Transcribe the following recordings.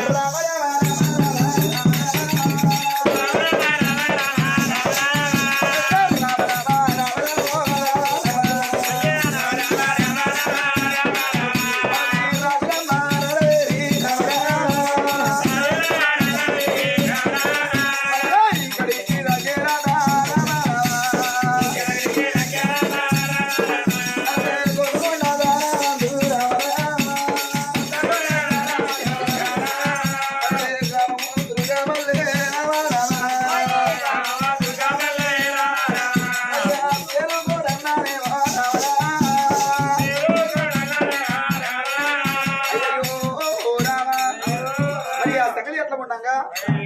మరి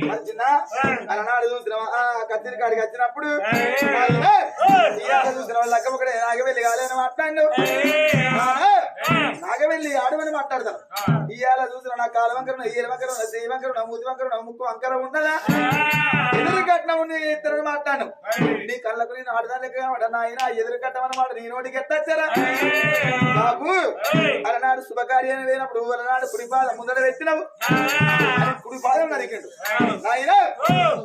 మంచిన అలనాడు చూసినావా? కత్తిరి కాడికి వచ్చినప్పుడు చూసిన ఒకడే నాగవెల్లి కాలేని మాట్లాడు నాగవెల్లి ఆడమని మాట్లాడతాను ఇవాళ చూసిన నా కాలు వంకరం ఈ వంకరం చెయ్యి వంకరం నా ముద్దు వంకరం ముక్కు వంకరం ఉండదా? ఎదురు కట్నం ఇద్దరు మాట్లాడు నీ కళ్ళకు నేను ఆడదానికి నాయన? ఎదురు కట్టమని మాట నీ నోటికి ఎట్టచ్చారా బాబు అలనాడు శుభకార్యాన్ని లేనప్పుడు అలనాడు కుడి పాదం ముందర పెట్టినావు. కుడి పాదం నరికిండు ఆయన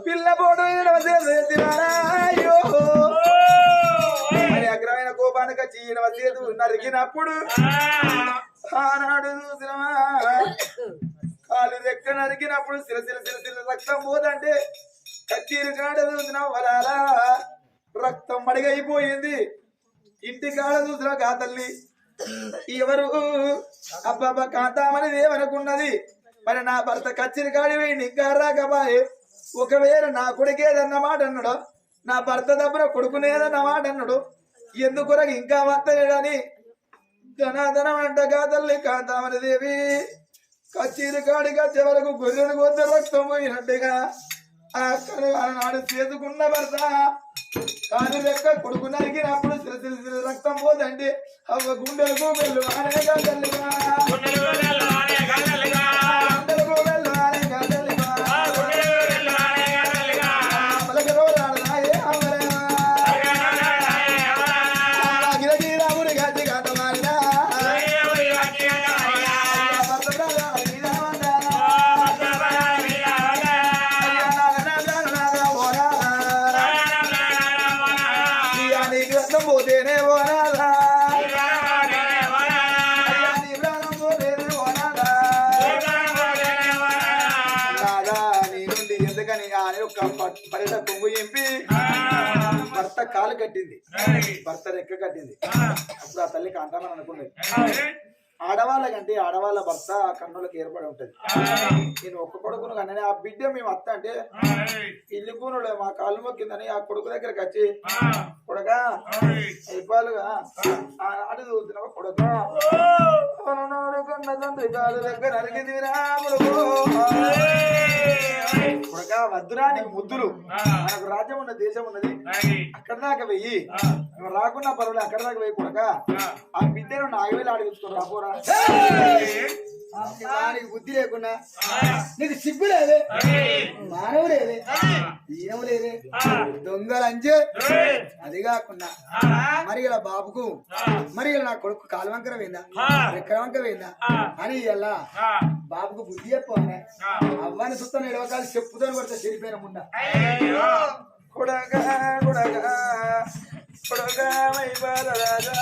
పిల్లబోడు అయ్యో! మరి అగ్రమైన కోపానికి వచ్చి ఈయన నరికినప్పుడు ఆనాడు చూసినవా? కాలు రెక్క నరికినప్పుడు సిరసిల సిరసిల రక్తం పోదంటే కచ్చీరు కాడ చూసిన వరాలా? రక్తం మడిగైపోయింది. ఇంటి కాడ చూసిన కాతల్ని ఎవరు? అబ్బాబా కాతామని ఏమనుకున్నది మరి నా భర్త కచ్చిరి కాడి వేయండి ఇంకా రాకబాయే ఒకవేళ నా కొడుకేదన్న మాట అన్నాడు నా భర్త దగ్గర కొడుకునేదన్న మాట అన్నాడు ఎందుకొరకు ఇంకా వస్తలేడని? ధనాధనం అంట కాదల్లి కాంతామని దేవి. కచ్చిరి కాడిగా చివరకు వరకు గొర్రెలు రక్తం పోయినట్టుగా ఆ అక్కడ చేసుకున్న భర్త. కాని లెక్క కొడుకు నరికినప్పుడు రక్తం పోదండి అవ గుండెలకు వెళ్ళు అనేగా కట్టింది. భర్త రెక్క కట్టింది. అప్పుడు ఆ తల్లి కాంతామని అనుకున్నది. ఆడవాళ్ళ కంటే ఆడవాళ్ళ భర్త కన్నులకు ఏర్పడి ఉంటది. నేను ఒక్క కొడుకును కానీ ఆ బిడ్డ మేము అత్త అంటే ఇల్లు కూనుడు మా కాళ్ళు మొక్కిందని ఆ కొడుకు దగ్గరకు వచ్చి కొడగా అయిపోయాలుగా ఆనాడు చూస్తున్నావా కొడుక? తండ్రి దగ్గర అరిగిందిరా కొడుకు. కొడక వద్దురా నీకు ముద్దులు. మనకు రాజ్యం ఉన్న దేశం ఉన్నది. అక్కడ దాకా వెయ్యి. రాకున్నా పర్వాలేదు అక్కడ దాకా వెయ్యి కొడక. ఆ. బిడ్డను నాగవేలు ఆడిపించుకోరు రాపోరా దానికి బుద్ధి లేకుండా నీకు సిగ్గు లేదే. మానవు లేదే. ఈనం లేదే. దొంగలు అంచే అది కాకుండా మరి ఇలా బాబుకు మరి ఇలా నా కొడుకు కాలువంకర పోయిందా రెక్కవంకర పోయిందా అని ఇలా బాబుకు బుద్ధి చెప్పానే అవ్వని సుత్తని ఎడవకాలు చెప్పుతాను పడితే చెడిపోయిన ముండ కొడగా కొడగా కొడగా వైపాల రాజా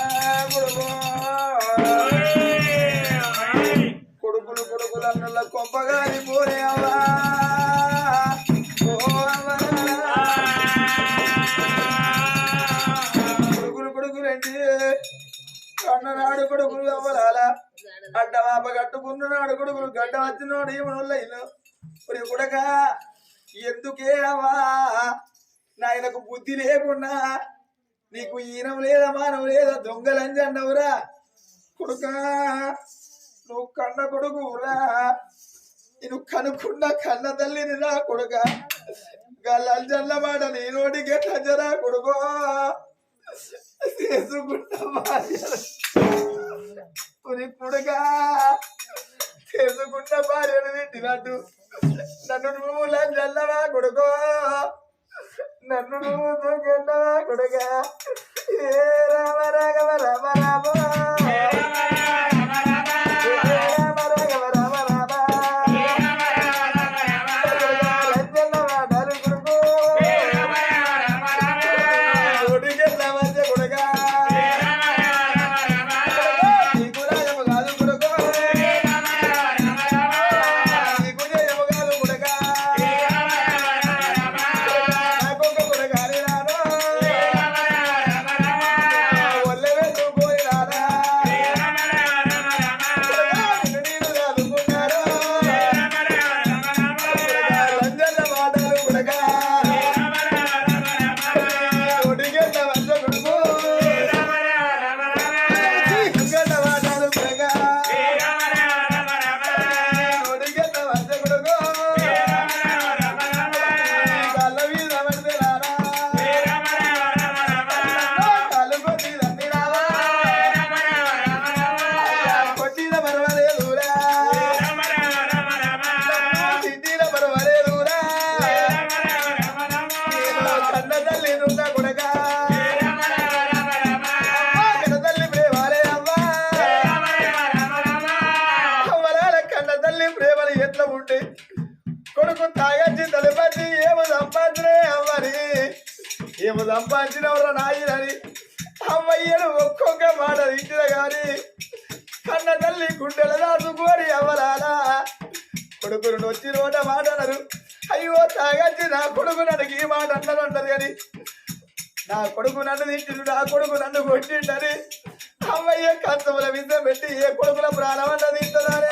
వచ్చినోడు ఏమనొల్ల ఎందుకే అవ్వా నాయనకు బుద్ధి లేకుండా నీకు ఈనం లేదా మానవ లేదా దొంగలంజి అన్నవురా? కొడుకా నువ్వు కన్న కొడుకురా నేను కనుక్కున్న కన్న తల్లిని రా కొడుక. గల్లంజల్ల మాట నీ నోటికి ఎట్లా కొడుకో? చేసుకుంటా కొడుకా చేసుకున్న భార్యను తిట్టినట్టు. నన్ను నువ్వు లంచల్లవా కొడుకో? నన్ను నువ్వు దొంగన్నవా కొడుక? ఏ రామ రాఘవ రామ రామ కొట్టి కొడుకు తాగచ్చి తలపచ్చి ఏమో సంపాదించే అమ్మని. ఏమో సంపాదించినవరా నాయనని. అమ్మయ్యను ఒక్కొక్క మాట ఇచ్చిన కానీ కన్న తల్లి గుండెల దాచుకోని అవ్వరాలా. కొడుకును నొచ్చి నోట మాట అన్నారు అయ్యో తాగచ్చి నా కొడుకు నన్ను ఈ మాట అన్నది అంటారు కానీ నా కొడుకు నన్ను తిట్టిండు నా కొడుకు నన్ను కొట్టిండని అమ్మయ్య కష్టముల విద్య పెట్టి ఏ కొడుకుల ప్రాణం అన్నది తింటదానే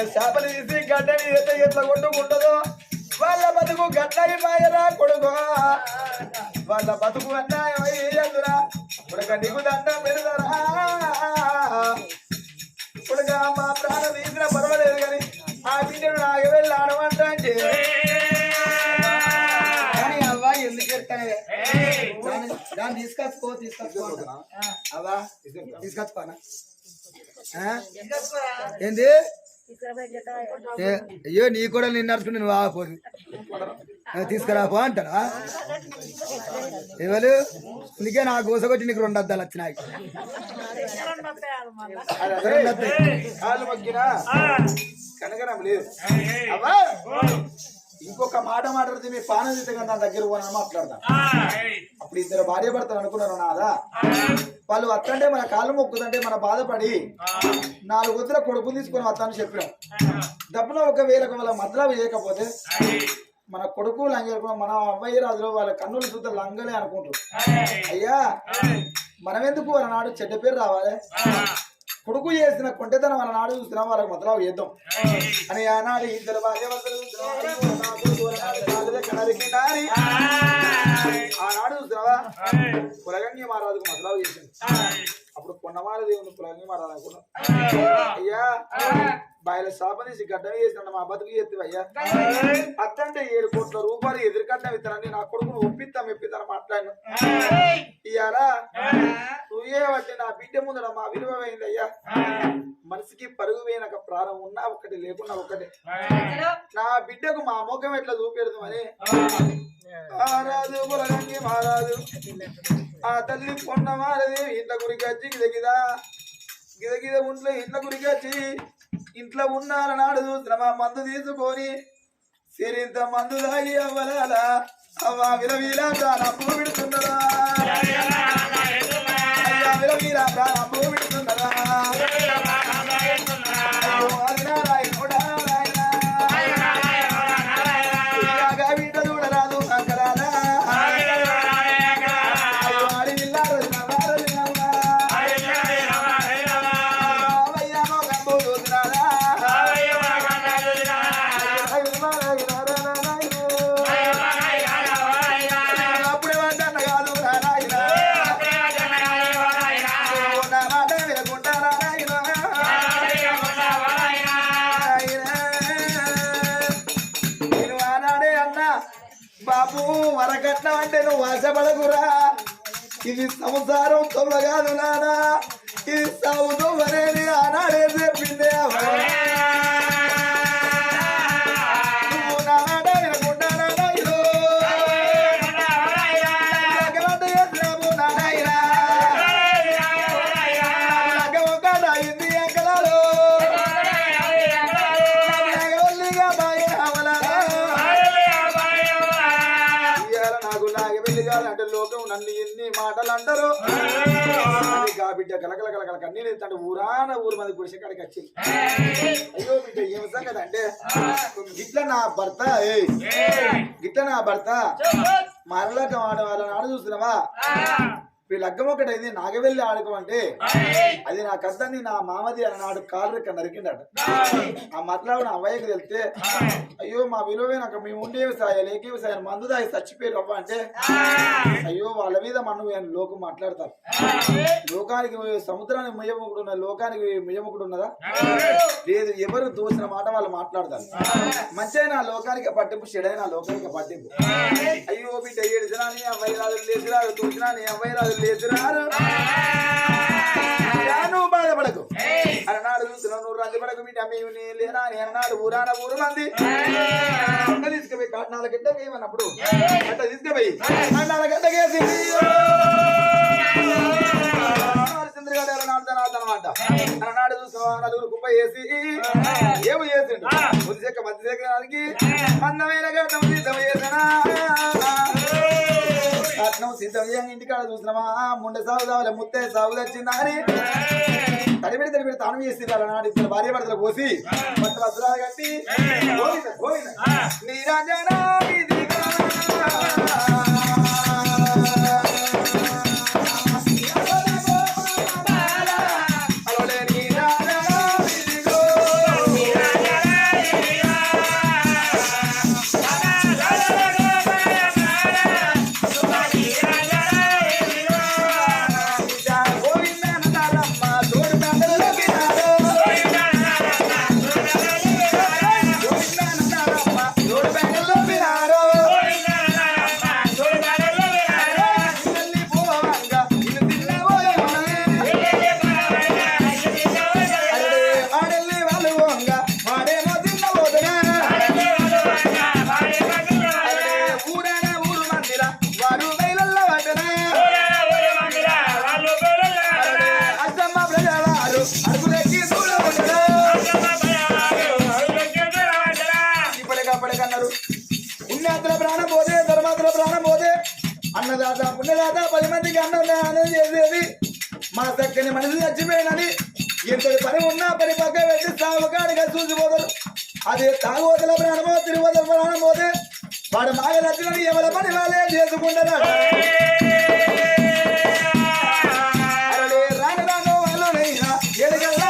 బాయిల చేపలు తీసి గడ్డని ఎత్త ఎట్లా కొట్టుకుంటుందో వాళ్ళ బతుకు గడ్డని బాయరా కొడుకో. వాళ్ళ బతుకు అయ్యేందురా కొడుక నీకు దండం పెడతారా? కొడుక మా ప్రాణం తీసిన పర్వాలేదు కానీ ఆ బిడ్డను నాకు వెళ్ళి ఆడమంటే కానీ అవ్వ ఎందుకు చెప్తానే దాన్ని తీసుకొచ్చుకో తీసుకొచ్చుకో. అవ్వ తీసుకొచ్చుకోనా? ఏంది? అయ్యో నీ కూడా నిన్ను నడుచుకుని నువ్వు ఆగపోదు తీసుకురాపో అంటాడా ఎవరు? నీకే నా గోసకొచ్చి నీకు రెండు అద్దాలు వచ్చినాయి. ఇంకొక మాట మాట్లాడితే మీ పానం తీస్తే కదా నా దగ్గర పోనా మాట్లాడదా? అప్పుడు ఇద్దరు భార్య భర్తలు అనుకున్నారు నాదా? వాళ్ళు వత్తంటే మన కాళ్ళు మొక్కుతుంటే మన బాధపడి నాలుగు వద్దుల కొడుకులు తీసుకొని వస్తానని చెప్పినాం డబ్బులో ఒక వేలకు వాళ్ళ మధ్యలో వేయకపోతే మన కొడుకు లంగ మన అబ్బాయి రాజులో వాళ్ళ కన్నులు చూస్తే లంగలే అనుకుంటారు. అయ్యా మనం ఎందుకు వాళ్ళ నాడు చెడ్డ పేరు రావాలి? కొడుకు చేసిన కొంటెతనం వాళ్ళ నాడు చూస్తున్నాం వాళ్ళకి మొదలు చేద్దాం. అని ఆనాడు ఇద్దరు భార్య భర్తలు చూస్తున్నాం. నా కొడుకు వాళ్ళ నాడు కాళ్ళు దగ్గర నరికిండాని. ఆనాడు చూస్తున్నావా కులగంగి మహారాజుకు మొదలు చేసింది అప్పుడు కొన్నమాల దేవుని కులగంగి మహారాజు అనుకున్నాం అయ్యా బాయిల శాపం తీసి గడ్డం చేసినాడు మా బతుకు ఎత్తి అయ్యా. అత్తంటే ఏడు కోట్ల రూపాయలు ఎదురుకట్నం ఇస్తానని నా కొడుకును ఒప్పిస్తాం ఎప్పిస్తాను మాట్లాడిన ఇయ్యాలా నువ్వే బట్టి నా బిడ్డ ముందర మా విలువ అయింది అయ్యా. మనసుకి పరుగు పోయినాక ప్రాణం ఉన్నా ఒకటి లేకున్నా ఒకటి. నా బిడ్డకు మా ముఖం ఎట్లా చూపెడదామని మహారాజు మహారాజు ఆ తల్లి పొన్న మారది ఇంట్లో గురికి వచ్చి గిదగిదా గిదగిద ఉంట్లో ఇంట్లో గురికి వచ్చి ఇంట్లో ఉన్నార నాడు చూసిన మందు తీసుకొని సిరింత మందు తాగి అవ్వలాలా అవ్వ విలవీలా చాలా విడుతున్నదా? అయ్యా సంసారం తొమ్మ కాదు నానా కన్నీళ్ళు ఎత్తాడు ఊరాన ఊరు మంది గుడిసె కాడికి వచ్చి అయ్యో బిడ్డ ఏం సంగతి అంటే గిట్ల నా భర్త గిట్ల నా భర్త మరలక వాడ వాళ్ళ నాడు చూస్తున్నావా? లగ్గం ఒకటి అయింది నాగవెల్లి ఆడుకోమంటే అది నా కద్దని నా మామది అన్నాడు కాలు రెక్క నరికిండట ఆ మతలావు నా అవ్వయ్యకి వెళ్తే అయ్యో మా విలువైన మేము ఉండే వ్యవసాయాలు లేకే వ్యవసాయం మందు దాగి చచ్చిపోయారు అవ్వ అంటే అయ్యో వాళ్ళ మీద మనం లోకం మాట్లాడతారు? లోకానికి సముద్రానికి ముయ్యముకుడు ఉన్నది లోకానికి ముయ్యముకుడు ఉన్నదా? లేదు ఎవరు దోసిన మాట వాళ్ళు మాట్లాడతారు. మంచైన లోకానికి పట్టింపు చెడైన లోకానికి పట్టింపు. అయ్యో బిడ్డ ఏడిసినా నీ అమ్మాయి రాజులు లేచిరారు తూచినా నీ అమ్మాయి రాజులు. లేచిరారు యా నువ్వు బాధపడకు అన్నాడు చూస్తున్నావు నువ్వు రంది పడకు బిడ్డ మేము నీ లేనా అని అన్నాడు ఊరాన ఊరు మంది. అట్ట తీసుకుపోయి కాటనాల గడ్డకి ఏమన్నప్పుడు? అట్ట తీసుకుపోయి కాటనాల అనమాట నలుగురు కుప్ప వేసి ఏమి చేసిండు. చెక్క మధ్య చెక్కడానికి అందమైన ఇంటికాడ చూసినామా ముండె సాగు కావాలి ముత్తే సాగు తెచ్చిందా అని. తడిపెడి తడిపెడి తాను చేసి నాడు ఇద్దరు భార్య భర్తలు పోసి కొత్త వస్త్రాలు కట్టి నీరాజనా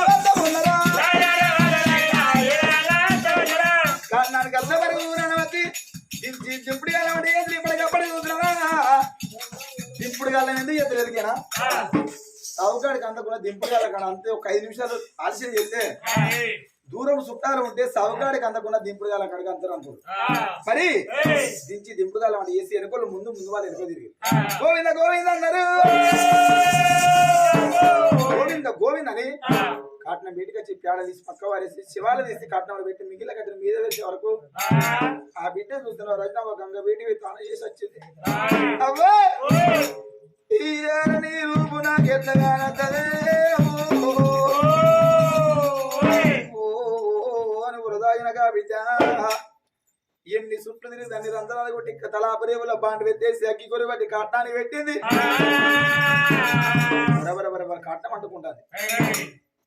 వద్ద ఉన్నరా? కారణానికి అల్లవరి ఊరనవతి దింపుడు గల అంటే ఏది ఇప్పటికప్పటి చూస్తున్నావా దింపుడు గల ఎందుకు ఎత్తు ఎదిగానా సావుకాడికి అంత కూడా దింపుడు గల కాడ అంతే ఒక ఐదు నిమిషాలు ఆలస్యం చేస్తే దూరం చుట్టాలు ఉంటే సావుకాడికి అందకుండా దింపుడు గల కాడికి అంతరం అనుకో మరి దించి దింపుడు గల అంటే వేసి ఎనుకోలు ముందు ముందు వాళ్ళు ఎనుకో తిరిగి. గోవింద గోవింద అన్నారు గోవింద గోవింద అని కాటనం వచ్చి పేడ తీసి పక్క వారేసి శివాలు తీసి కాటనంలో పెట్టి మిగిలిన కట్టిన మీద వేసే వరకు ఆ. బిడ్డ చూస్తున్న రజనమ్మ గంగ బయటికి తాను చేసి వచ్చింది. ఎన్ని సుట్లు తిరిగి దాన్ని రంధ్రాలు కొట్టి తలాపరేవుల బాండ్ పెట్టేసి అగ్గి కొరి బట్టి కాటనాన్ని పెట్టింది. బరబర కాటనం అంటుకుంటాది.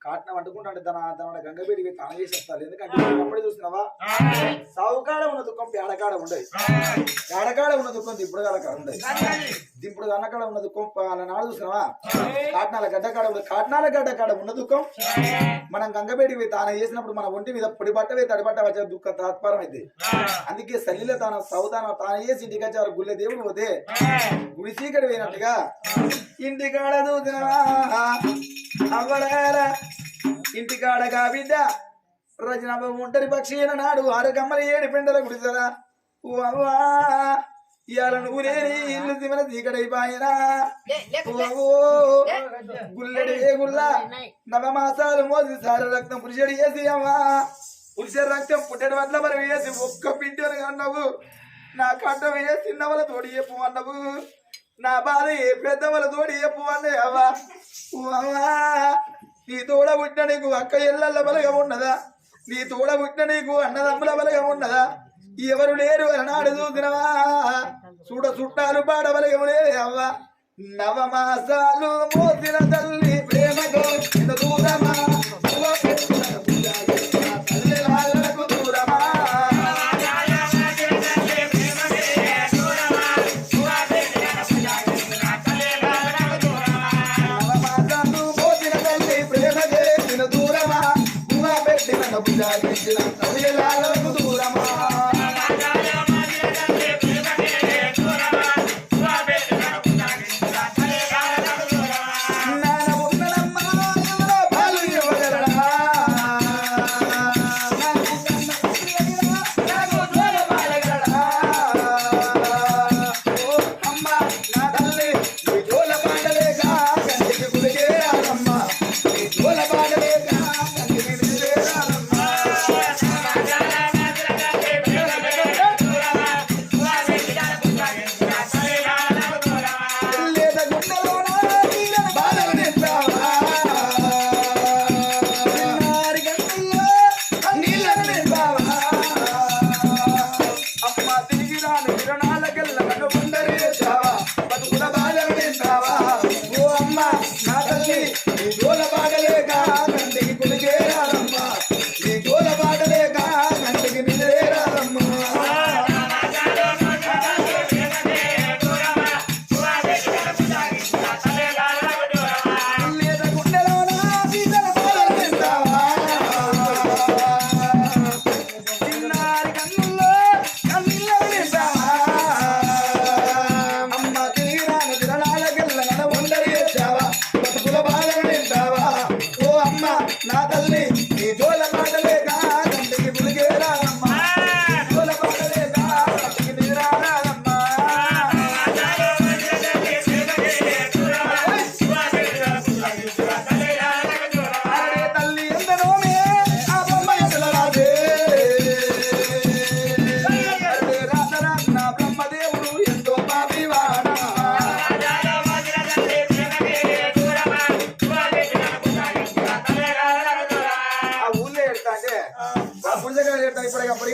కాటనం అంటుకుంటాడు. తన తన గంగబీడికి తాను చేసేస్తారు ఎందుకంటే అప్పుడే చూస్తున్నావా సావుకాడ ఉన్న దుఃఖం పేడకాడ ఉండదు. పేడకాడ ఉన్న దుఃఖం దిప్పుడు కాడ ఉండదు. దిప్పుడు అన్నకాడ ఉన్న దుఃఖం నాడు చూసినావా? కాటనాల గడ్డ కాడ ఉండదు కాటనాల గడ్డ కాడ ఉన్న దుఃఖం. మనం గంగబేడికి తాను చేసినప్పుడు మన ఒంటి మీద పొడి బట్ట వేసి తడి బట్ట వచ్చే దుఃఖం తాత్పరం అయితే అందుకే సల్లిలో తాను సౌదాన తాను చేసి ఇంటికి వచ్చారు గుళ్ళె దేవుడు పోతే గుడి చీకటి పోయినట్టుగా ఇంటికాడ దూసినవా అవ్వడారా ఇంటికాడగా బిడ్డ రజనమ్మ ఒంటరి పక్షి అయిన నాడు ఆరు కమ్మల ఏడు పెండల గుడిసరా ఇవాళ నువ్వు లేని ఇల్లు తిమల చీకటైపాయనా గుల్లెడి ఏ గుల్ల. నవమాసాలు మోసి సార రక్తం పురుషుడు వేసి అమ్మా పురుష రక్తం పుట్టడి వల్ల మరి వేసి ఒక్క బిడ్డను అన్నావు నా కంట వేసి చిన్నవల తోడి చెప్పు అన్నావు. నా బాధ ఏ పెద్దవల తోడి చెప్పు అన్నయ్య అవ్వా. ఓ అవ్వా నీ తోడ పుట్టిన నీకు అక్క ఎల్లల్ల బలగం ఉన్నదా? నీ తోడ పుట్టిన నీకు అన్నదమ్ముల బలగం ఉన్నదా? ఎవరు లేరు అలనాడు చూసినవా? చూడ చుట్టాలు పాడ బలగం లేదే అవ్వా. నవమాసాలు మో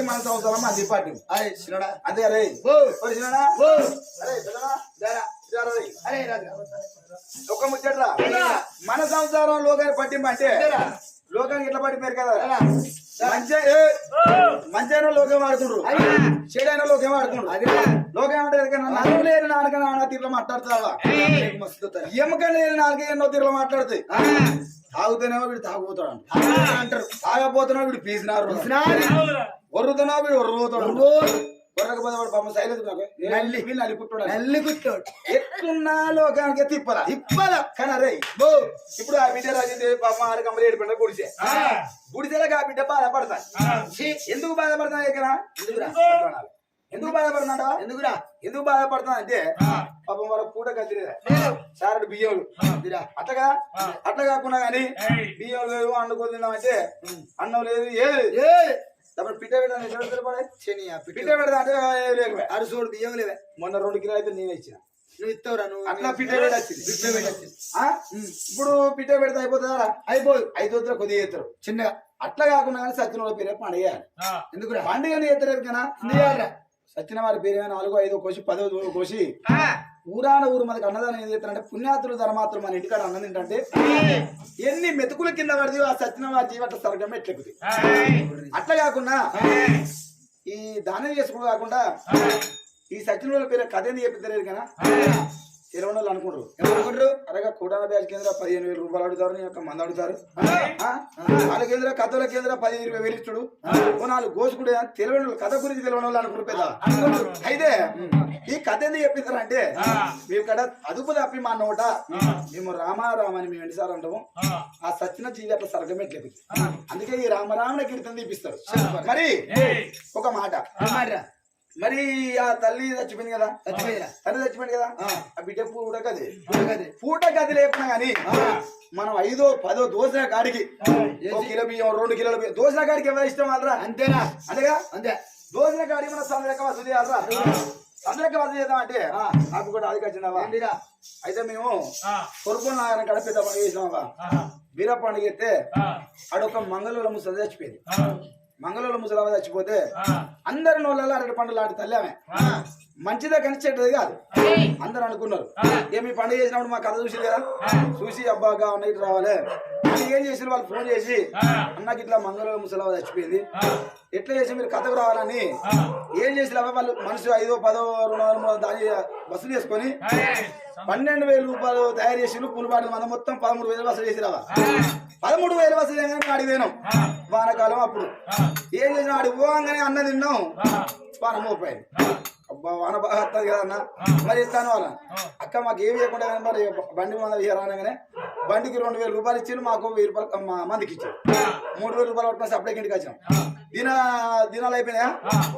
మన సంవత్సరం మంది పార్టీ అరే చిన్నడా అంతే అరే ఓ. అరే రే. అరే ఒక ముచ్చట్రా? మన సంసారం లోకాన్ని పట్టింపు అంటే లోకానికి ఎట్లా పట్టిపోయారు కదా? మంచి లోకం ఆడుకుండ్రు చెడైన లోకం ఆడుకుండ్రు అది లోకం ఏమంటారు నరం లేని నాలుక నాన్న తీరులో మాట్లాడతావా. ఎముక లేని నాలుక ఎన్నో తీరులో మాట్లాడుతాయి. తాగుతూనేమో వీడు తాగుపోతాడు అంట. అంటారు. తాగపోతున్నావు వీడు పీసినారు నాది. ఒర్రుతున్నావు వీడు ఒర్రుపోతాడు వాడు పాపం సైలెంట్ నల్లి. వీళ్ళు నలిపుట్టాడు నల్లి కుట్టోడు ఎట్టున్నా లోకానికి తిప్పరా ఇప్పల కానీ అరే ఇప్పుడు ఆ బిడ్డ రాజేంద్ర పాపం ఆరు కమ్మలు ఏడు బిడ్డ గుడిసే గుడిసెలకు ఆ బిడ్డ బాధపడతాయి ఛీ, ఎందుకు బాధపడతాయి ఇక్కడ? ఎందుకురా? ఎందుకు బాధపడుతున్నాడా ఎందుకురా? ఎందుకు బాధపడుతున్నా అంటే పాపం వాళ్ళ పూట కదిలేదా? సారడు బియ్యం. అట్లగా? అట్లా కాకుండా కానీ బియ్యం లేదు అండుకో తిందామంటే అన్నం లేదు ఏది లేదు. ఏ. అప్పుడు పిట్ట పిట్ట. పెడతా అంటే ఆరు సోడు బియ్యం లేవే. మొన్న రెండు కిలో అయితే నేను ఇచ్చిన. నువ్వు ఇస్తావురా నువ్వు. అట్లా పిట్ట? ఇప్పుడు పిట్ట పెడితే అయిపోతుందా? అయిపోదు. ఐదు వందలు కొద్దిగా ఎత్తారు చిన్నగా. అట్లా కాకుండా కానీ సత్యన వాళ్ళ పేరే పండుగ ఎందుకురా? పండుగ ఎత్తలేదు కదా ఎందుకు సత్యన వారి పేరు నాలుగో ఐదో కోసి పదో కోసి. ఊరాన ఊరు మనకి అన్నదానం ఏం చేస్తారంటే పుణ్యాతులు ధర్మాతులు మన ఇంటికాడ అన్నం తింటే ఎన్ని మెతుకుల కింద పడితే ఆ సత్యన వారి జీవట సర్గం ఎట్లెక్కుతాయి అట్లా కాకుండా ఈ దానం చేసుకో కాకుండా ఈ సత్యన వాళ్ళ పేరు కథ ఏంది చెప్పిద్దరు కదా? తెలియని వాళ్ళు అనుకుంటారు. ఏమనుకుంటారు అరగా కూడాన బ్యాచ్ కేంద్ర పదిహేను వేల రూపాయలు అడుగుతారు నీ యొక్క మంది అడుగుతారు? వాళ్ళ కేంద్ర కథల కేంద్ర పది ఇరవై వేలు ఇచ్చుడు. నాలుగు గోసుకుడు తెలియని కథ గురించి తెలియని వాళ్ళు అనుకుంటారు పెద్ద. అయితే ఈ కథ ఎందుకు చెప్పిస్తారంటే మేము ఇక్కడ అదుపు తప్పి మా నోట మేము రామారామని మేము ఎన్నిసార్లు అంటాము ఆ. సచిన జీవి అట్లా సర్గం ఎట్లేదు అందుకే ఈ రామరామన కీర్తన తీపిస్తారు. మరి ఒక మాట. మరి ఆ తల్లి చచ్చిపోయింది కదా. తల్లి చచ్చిపోయింది కదా? ఆ. బిడ్డ పూట కది. పూట గది లేకున్నా గానీ మనం ఐదో పదో దోసిన కాడికి ఒక కిలో బియ్యం రెండు కిలోల బియ్యం. దోసిన కాడికి ఎవరు ఇష్టం వాళ్ళరా? అంతేనా? అంతేగా? అంతే. దోసిన కాడికి మన సందరక వసూలు చేయాలరా? సందరక వసూలు చేద్దాం అంటే. నాకు కూడా అది ఏంటిరా అయితే మేము పొరుపు నాగరం కాడ పెద్ద పండుగ చేసినావా వీర పండుగ అయితే ఆడొక మంగళూరు ముసలి చచ్చిపోయింది. మంగళూరు ముసలి చచ్చిపోతే అందరి నోళ్ళలో అరటి పండుగ లాంటి తల్లి ఆమె మంచిదే కానీ చెడ్డది కాదు. అందరు అనుకున్నారు. ఏ మీ పండుగ చేసినప్పుడు మా కథ చూసి కదా? చూసి అబ్బాగా అన్నట్టు రావాలి. అని ఏం చేసి వాళ్ళు ఫోన్ చేసి అన్నకి ఇట్లా మంగళూరు ముసలావ చచ్చిపోయింది. ఎట్లా చేసి మీరు కథకు రావాలని? ఏం చేసి వాళ్ళు మనిషి ఐదో పదో రెండు వందల మూడు దాని వసూలు చేసుకొని పన్నెండు వేల రూపాయలు తయారు చేసి పూల బాటలు మన మొత్తం పదమూడు వేలు వసూలు చేసి రావా పదమూడు వేలు వసూలు చేయగానే ఆడి పోయినాం. వానకాలం అప్పుడు. ఏం చేసినా ఆడి పోగానే అన్న తిన్నాం. వాన మోపాయి అబ్బా వాన బాగా వస్తుంది కదా అన్న. మరి ఇస్తాను వాళ్ళ అక్క మాకు ఏమి చేయకుండా కానీ మరి బండి మన రానగానే బండికి రెండు వేల రూపాయలు ఇచ్చి మాకు వెయ్యి రూపాయలు మా మందికి ఇచ్చారు. మూడు వేల రూపాయలు పట్టుకొని సప్లైకి ఇంటికి వచ్చాం. దిన దినాలు అయిపోయినాయా?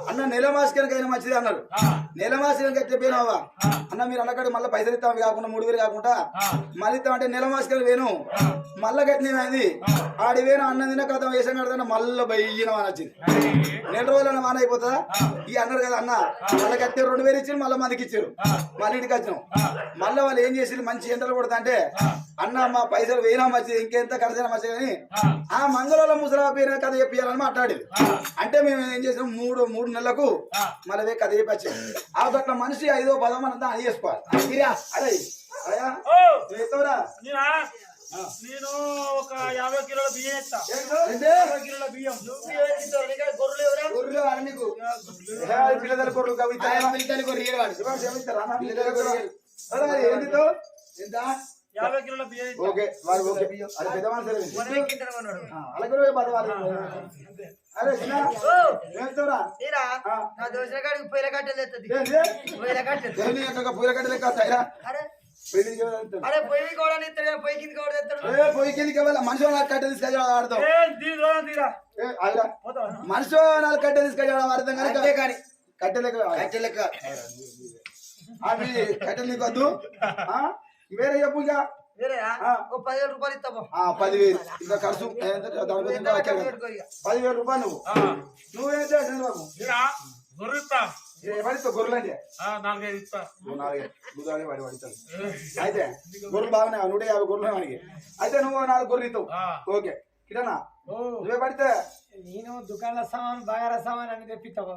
అన్న నెల మాసికానికి అయినా మంచిది అన్నారు నెల కట్టి అయితే పోయినావా అన్న మీరు అన్నకాడ మళ్ళీ పైసలు ఇస్తాం కాకుండా మూడు వేలు కాకుండా మళ్ళీ ఇస్తాం అంటే నెల మాసికానికి వేను మళ్ళా కట్టినది ఆడి వేను అన్న తిన కథ వేసాం కడతా మళ్ళీ బయ్యిన వాన వచ్చింది. నెల రోజుల వాన అయిపోతుందా? ఈ అన్నారు కదా అన్న మళ్ళీ కట్టే రెండు వేలు ఇచ్చారు మళ్ళీ మందికి ఇచ్చారు మళ్ళీ ఇంటికి వచ్చినాం. మళ్ళీ వాళ్ళు ఏం చేసి మంచి ఎండలు కొడతా అంటే అన్న మా పైసలు వేయినా మంచిది ఇంకెంత ఖర్చైనా మంచిది అని ఆ మంగళవారం ముసలా పేరు కథ చెప్పాలని మాట్లాడేది. అంటే మేము ఏం చేసినాం? మూడు మూడు నెలలకు మళ్ళీ కథ చెప్పచ్చు. గట్ల మనిషి ఐదో పదో మనం దాని చేసుకోవాలి. అరే అయ్యా నువ్వు ఎత్తవురా? నేనా? ఒక యాభై కిలోల బియ్యం ఇస్తా ఏంటి? యాభై కిలోల బియ్యం. పిల్లల గొర్రెలు? పిల్లల గొర్రెలు? ఎంత? యాభై కిలోల బియ్యం. Okay okay. అది పెద్ద మనసు మనం ఎక్కింటాం అన్నాడు. అలాగే పోయి నా దోశల కాడికి పొయ్యిల కట్టెలు ఎత్తది కట్టెలు. పూల కట్టలే కాస్తాయిరా అరే. పెళ్ళికి వెళ్తాడు. అరే పొయ్యి కూడా ఇస్తాడు కదా, పొయ్యి కింద కూడా తెస్తాడు ఏ పొయ్యి కిందికి వెళ్ళా మనిషి నాలుగు కట్టె తీసుకెళ్ళి ఆడతాం ఏ, దీని దూరం తీరా. ఏ, ఆగురా. పోతావా? మనిషి నాలుగు కట్టె తీసుకెళ్ళి ఆడతాం కానీ అంతే కానీ. కట్టెలకు కట్టె లెక్క. అవి కట్టెలు నీకు వద్దు ఆ? వేరే చెప్పు ఇక. ఓ పదివేల రూపాయలు ఇస్తాము ఆ, పదివేలు ఇంకా ఖర్చు పదివేలు రూపాయలు నువ్వు ఆ, నువ్వేం చేస్తావు బాబు తీరా. గొర్రె ఇస్తా. పడితో గొర్రెలంటే ఆ, నాలుగైదు ఇస్తా. నువ్వు నాలుగు గుదాలి వాడి అయితే గొర్రెలు బాగున్నాయి నూట యాభై గొర్రెలు మనకి అయితే నువ్వు నాలుగు గొర్రెలు ఇస్తావు ఆ. ఓకే ఇటనా నువ్వే పడితే? నేను దుకాణంలో సామాన్ బాగార సామాన్ అన్ని తెప్పిస్తావా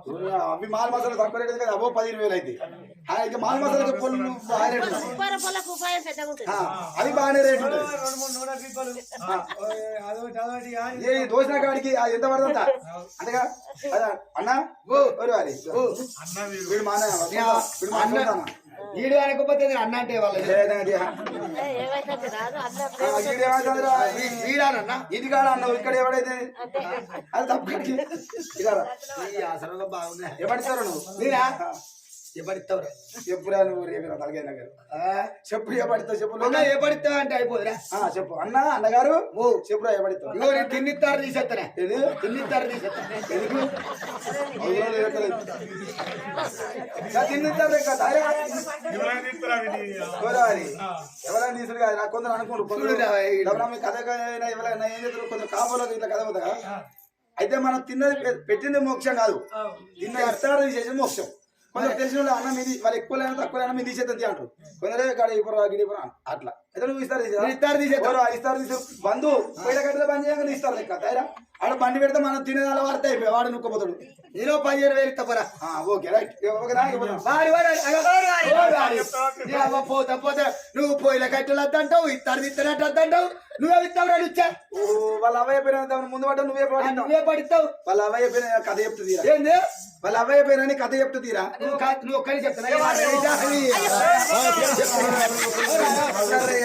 అవి మాల్ మసాలా తక్కువ రేటు కదా అవో పదిహేను వేలు అయితే. ఆ, ఇక మాల్ మసాలా పొల్లు అవి బాగానే రేటు ఏ దోసిన కాడికి ఎంత పడుతుందా అంతేగా? అన్న? ఓ. వారి? అన్న వీడు మా అన్న అన్న. ఈడు అనకపోతే నేను అన్న అంటే వాళ్ళ లేదండి, అది. ఏ, ఏమైతే రాదు అన్న ఆ, ఈడేమంటాడురా? ఈ- ఈడానన్నా ఇది కాడ అన్నావు ఇక్కడ ఎవడైతే? అది ఈ ఆసనంలో బాగున్నాయి ఎవడిస్తారు నువ్వు? నేనా? ఎప్పటిస్తావురా చెప్పురా నువ్వు రేపు తలగే నగరు చెప్పు ఎవడిస్తావు చెప్పు అన్న ఏ పడిస్తావు అంటే అయిపోదురా. ఆ, చెప్పు. అన్న అన్నగారు? ఓ. చెప్పురా ఎవడిస్తావు ఇగో నేను తిన్నిత్తారు తీసేస్తానే ఏది? తిన్నిత్తారు తీసేస్తాను ఎందుకు? తిన్నిస్తారు అది? ఎవరైనా తీసుడు కాదు నాకు కొందరు అనుకుంటారు కథ ఎవరైనా ఏం చేస్తారు? కొందరు కాపులకు ఇట్లా కథ పోతా అయితే మనం తిన్నది పెట్టింది మోక్షం కాదు. తిన్న ఇస్తారు చేసేది మోక్షం. కొందరు తెలిసిన అన్నం ఇది వాళ్ళు ఎక్కువ లేనా తక్కువ లేనా మీరు తీసేది అంటారు కొందరే గడి ఇప్పుడు గిడి అట్లా. నువ్వు ఇస్తారు ఇస్తారు తీసేస్తా. ఇస్తారు తీసు బంధు? పోయిన బంద్ చేయగా ఇస్తారు లెక్క. తయారా? ఆడ బండి పెడితే మనం తినేదాల వాడితే అయిపోయి వాడు నుక్కపోతాడు. నేను పదిహేను వేలు ఇస్తా పోరా. ఆ, ఓకే రైట్. పోతా పోతా నువ్వు పోయిన కట్టెలు వద్దంటావు ఇస్తారు తిత్తనట్టు వద్దంటావు. నువ్వే ఇస్తావు రా నుచ్చా. ఓ, వాళ్ళ అవ్వయ్య పోయిన ముందు పడ్డా నువ్వే పడినావు నువ్వే పడిస్తావు. వాళ్ళ అవ్వయ్య పోయిన కథ చెప్తూ తీరా? ఏంది? వాళ్ళ అవ్వయ్య పోయిన కథ చెప్తూ తీరా? నువ్వు నువ్వు ఒక్కడి చెప్తాను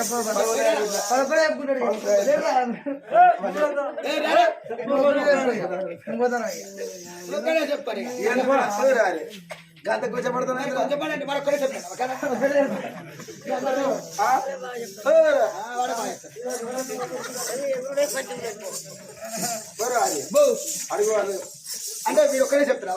పదకొండు చెప్పుకుంటాడు ఒక్కడే చెప్తాను ఇక. కూర్చోబడుతున్నాయి అడుగు అంటే మీరు ఒక్కడే చెప్తారా